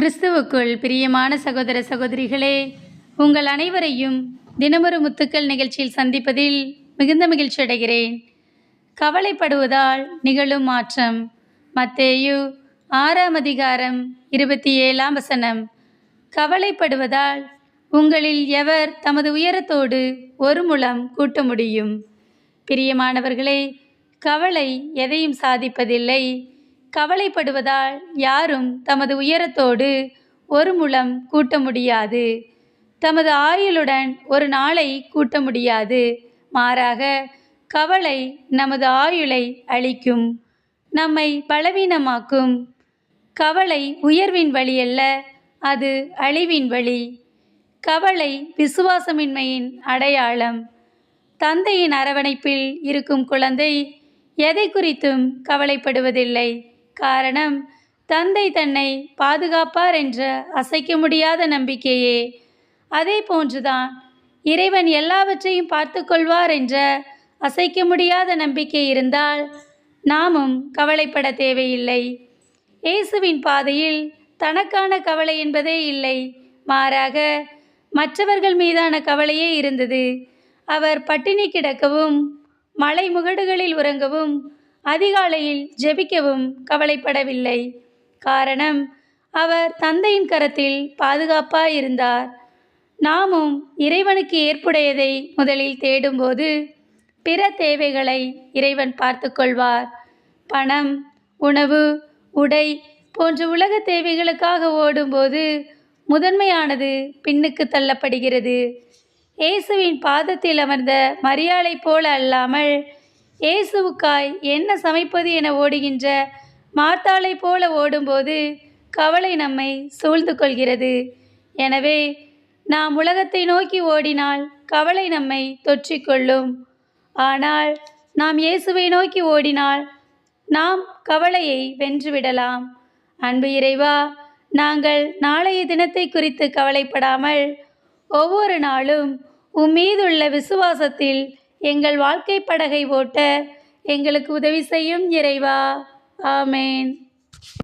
கிறிஸ்துவுக்குள் பிரியமான சகோதர சகோதரிகளே உங்கள் அனைவரையும் தினமொரு முத்துக்கள் நிகழ்ச்சியில் சந்திப்பதில் மிகுந்த மகிழ்ச்சி அடைகிறேன். கவலைப்படுவதால் நிகழும் மாற்றம் மத்தேயு ஆறாம் அதிகாரம் இருபத்தி ஏழாம் வசனம். கவலைப்படுவதால் உங்களில் எவர் தமது உயரத்தோடு ஒரு முழம் கூட்ட முடியும். பிரியமானவர்களே கவலை எதையும் சாதிப்பதில்லை. கவலைப்படுவதால் யாரும் தமது உயரத்தோடு ஒரு முழம் கூட்ட முடியாது. தமது ஆயுளுடன் ஒரு நாளை கூட்ட முடியாது. மாறாக கவலை நமது ஆயுளை அழிக்கும். நம்மை பலவீனமாக்கும். கவலை உயர்வின் வழி அல்ல அது அழிவின் வழி. கவலை விசுவாசமின்மையின் அடையாளம். தந்தையின் அரவணைப்பில் இருக்கும் குழந்தை எதை குறித்தும் கவலைப்படுவதில்லை. காரணம் தந்தை தன்னை பாதுகாப்பார் என்ற அசைக்க முடியாத நம்பிக்கையே. அதே போன்றுதான் இறைவன் எல்லாவற்றையும் பார்த்து கொள்வார் என்ற அசைக்க முடியாத நம்பிக்கை இருந்தால் நாமும் கவலைப்பட தேவையில்லை. இயேசுவின் பாதையில் தனக்கான கவலை என்பதே இல்லை. மாறாக மற்றவர்கள் மீதான கவலையே இருந்தது. அவர் பட்டினி கிடக்கவும் மலை முகடுகளில் உறங்கவும் அதிகாலையில் ஜெபிக்கவும் கவலைப்படவில்லை. காரணம் அவர் தந்தையின் கரத்தில் பாதுகாப்பாக இருந்தார் நாமும் இறைவனுக்கு ஏற்புடையதை முதலில் தேடும்போது பிற தேவைகளை இறைவன் பார்த்து கொள்வார் பணம் உணவு உடை போன்ற உலக தேவைகளுக்காக ஓடும்போது முதன்மையானது பின்னுக்கு தள்ளப்படுகிறது. இயேசுவின் பாதத்தில் அமர்ந்த மரியாளை போல அல்லாமல் இயேசுவுக்காய் என்ன சமைப்பது என ஓடுகின்ற மார்த்தாளை போல ஓடும்போது கவலை நம்மை சூழ்ந்து கொள்கிறது. எனவே நாம் உலகத்தை நோக்கி ஓடினால் கவலை நம்மை தொற்றிக்கொள்ளும் ஆனால் நாம் இயேசுவை நோக்கி ஓடினால் நாம் கவலையை வென்றுவிடலாம் அன்பு இறைவா நாங்கள் நாளைய தினத்தை குறித்து கவலைப்படாமல் ஒவ்வொரு நாளும் உம் மீதுள்ள விசுவாசத்தில் எங்கள் வாழ்க்கை படகை ஓட்ட எங்களுக்கு உதவி செய்யும் இறைவா. ஆமேன்.